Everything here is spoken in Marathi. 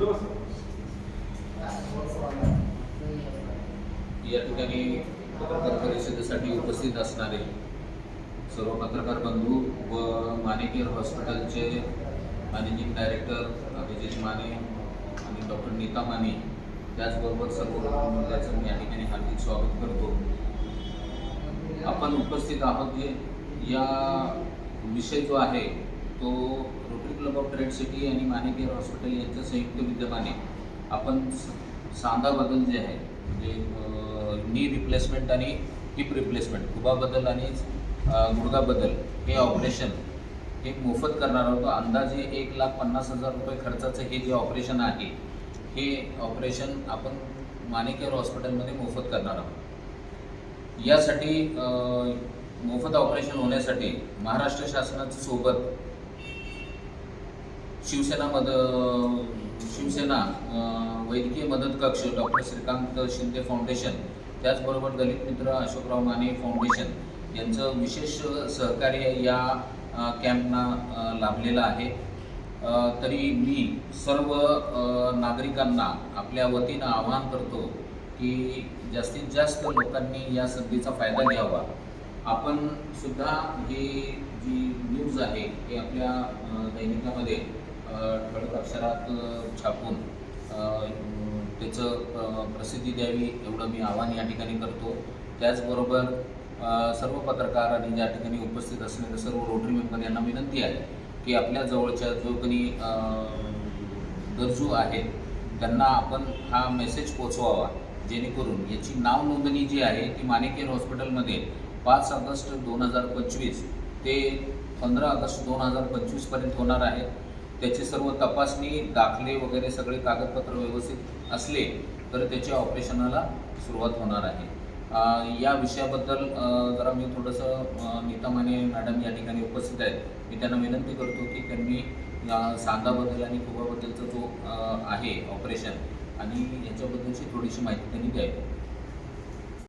या ठिकाणी पत्रकार परिषदेसाठी उपस्थित असणारे सर्व पत्रकार बंधू व मानेकेर हॉस्पिटलचे मॅनेजिंग डायरेक्टर अभिजित माने आणि डॉक्टर नीता माने त्याचबरोबर सर्व त्याचं मी या ठिकाणी हार्दिक स्वागत करतो. आपण उपस्थित आहोत जे या विषय जो आहे तो ऑफ ट्रेड सिटी आणि मानेकेअर हॉस्पिटल यांच्या संयुक्त विद्यमाने आपण सांधा बदल जे आहे म्हणजे नी रिप्लेसमेंट आणि हिप रिप्लेसमेंट खुबा बदल आणि गुडगा बदल हे ऑपरेशन हे मोफत करणार आहोत. अंदाजे एक लाख पन्नास हजार रुपये खर्चाचं हे जे ऑपरेशन आहे हे ऑपरेशन आपण मानेकेअर हॉस्पिटलमध्ये मोफत करणार आहोत. यासाठी मोफत ऑपरेशन होण्यासाठी महाराष्ट्र शासनाच्या सोबत शिवसेना मद शिवसेना वैद्यकीय मदत कक्ष डॉक्टर श्रीकांत शिंदे फाउंडेशन त्याचबरोबर दलित मित्र अशोकराव माने फाउंडेशन यांचं विशेष सहकार्य या कॅम्पना लाभलेलं आहे. तरी मी सर्व नागरिकांना आपल्या वतीनं आवाहन करतो की जास्तीत जास्त लोकांनी या संधीचा फायदा घ्यावा. आपण सुद्धा ही जी न्यूज आहे ही आपल्या दैनिकामध्ये ठळक अक्षरात छापून त्याचं प्रसिद्धी द्यावी एवढं मी आवाहन या ठिकाणी करतो. त्याचबरोबर सर्व पत्रकार आणि ज्या ठिकाणी उपस्थित असणारे सर्व रोटरी मेंबर यांना विनंती आहे की आपल्या जवळच्या जो कोणी गरजू आहेत त्यांना आपण हा मेसेज पोचवावा. जेणेकरून याची नाव नोंदणी जी आहे ती मानेकेर हॉस्पिटलमध्ये पाच ऑगस्ट दोन हजार पंचवीस ते पंधरा ऑगस्ट दोन हजार पंचवीसपर्यंत होणार आहे. त्याची सर्व तपासणी दाखले वगैरे सगळे कागदपत्र व्यवस्थित असले तर त्याच्या ऑपरेशनाला सुरुवात होणार आहे. या विषयाबद्दल जरा मी थोडंसं नीता माने मॅडम या ठिकाणी उपस्थित आहेत. मी त्यांना विनंती करतो की त्यांनी सांगाबद्दल आणि कुबाबद्दलचा जो आहे ऑपरेशन आणि याच्याबद्दलची थोडीशी माहिती त्यांनी द्यावी.